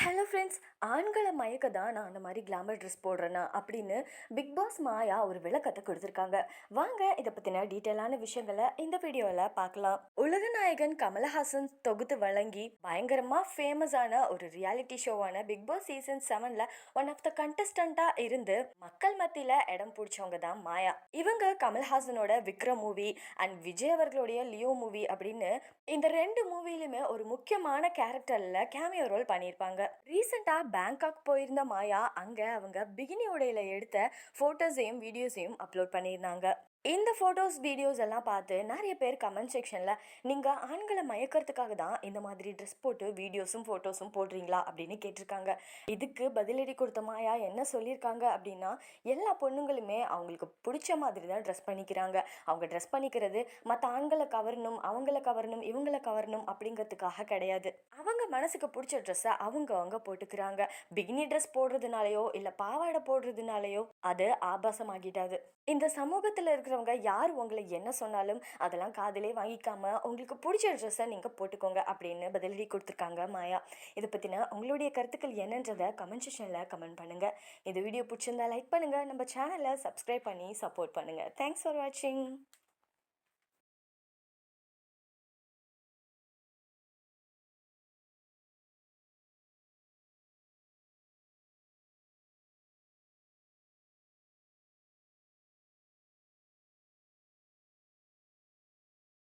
Hello friends ஆண்களை மயக்க தான் நான் அந்த மாதிரி கிளாமர் ட்ரெஸ் போடுறேன்னா அப்படின்னு பிக் பாஸ் மாயா ஒரு விளக்கத்தை கொடுத்துருக்காங்க. வாங்க இதை பற்றின டீட்டெயிலான விஷயங்களை இந்த வீடியோவில் பார்க்கலாம். உலக நாயகன் கமலஹாசன் தொகுத்து வழங்கி பயங்கரமாக ஃபேமஸான ஒரு ரியாலிட்டி ஷோவான பிக் பாஸ் சீசன் செவனில் ஒன் ஆஃப் த கண்டஸ்டண்ட்டாக இருந்து மக்கள் மத்தியில் இடம் பிடிச்சவங்க தான் மாயா. இவங்க கமல்ஹாசனோட விக்ரம் மூவி அண்ட் விஜய் அவர்களுடைய லியோ மூவி அப்படின்னு இந்த ரெண்டு மூவிலையுமே ஒரு முக்கியமான கேரக்டரில் கேமியோ ரோல் பண்ணியிருப்பாங்க. ரீசெண்டாக பேங்காக் போயிருந்த மாயா அங்கே அவங்க பிகினி உடையில் எடுத்த ஃபோட்டோஸையும் வீடியோஸையும் அப்லோட் பண்ணியிருந்தாங்க. இந்த ஃபோட்டோஸ் வீடியோஸ் எல்லாம் பார்த்து நிறைய பேர் கமெண்ட் செக்ஷனில் நீங்கள் ஆண்களை மயக்கிறதுக்காக தான் இந்த மாதிரி ட்ரெஸ் போட்டு வீடியோஸும் ஃபோட்டோஸும் போடுறீங்களா? அப்படின்னு கேட்டிருக்காங்க. இதுக்கு பதிலடி கொடுத்த மாயா என்ன சொல்லியிருக்காங்க அப்படின்னா எல்லா பொண்ணுங்களுமே அவங்களுக்கு பிடிச்ச மாதிரி தான் ட்ரெஸ் பண்ணிக்கிறாங்க. அவங்க ட்ரெஸ் பண்ணிக்கிறது மற்ற ஆண்களை கவரணும் அவங்கள கவரணும் இவங்கள கவரணும் அப்படிங்கிறதுக்காக கிடையாது. அவங்க மனசுக்கு பிடிச்ச ட்ரெஸ்ஸை அவங்க அவங்க போட்டுக்கிறாங்க. பிகினி ட்ரெஸ் போடுறதுனாலயோ இல்லை பாவாடை போடுறதுனாலயோ அது ஆபாசமாகிட்டாது. இந்த சமூகத்தில் இருக்கிற இருக்கிறவங்க யார் உங்களை என்ன சொன்னாலும் அதெல்லாம் காதலே வாங்கிக்காம உங்களுக்கு பிடிச்ச ட்ரெஸ்ஸை நீங்கள் போட்டுக்கோங்க அப்படின்னு பதிலடி கொடுத்துருக்காங்க மாயா. இதை பற்றின உங்களுடைய கருத்துக்கள் என்னன்றதை கமெண்ட் செஷனில் கமெண்ட் பண்ணுங்கள் இந்த வீடியோ பிடிச்சிருந்தா லைக் பண்ணுங்கள் நம்ம சேனலை சப்ஸ்கிரைப் பண்ணி சப்போர்ட் பண்ணுங்கள் தேங்க்ஸ் ஃபார் வாட்சிங்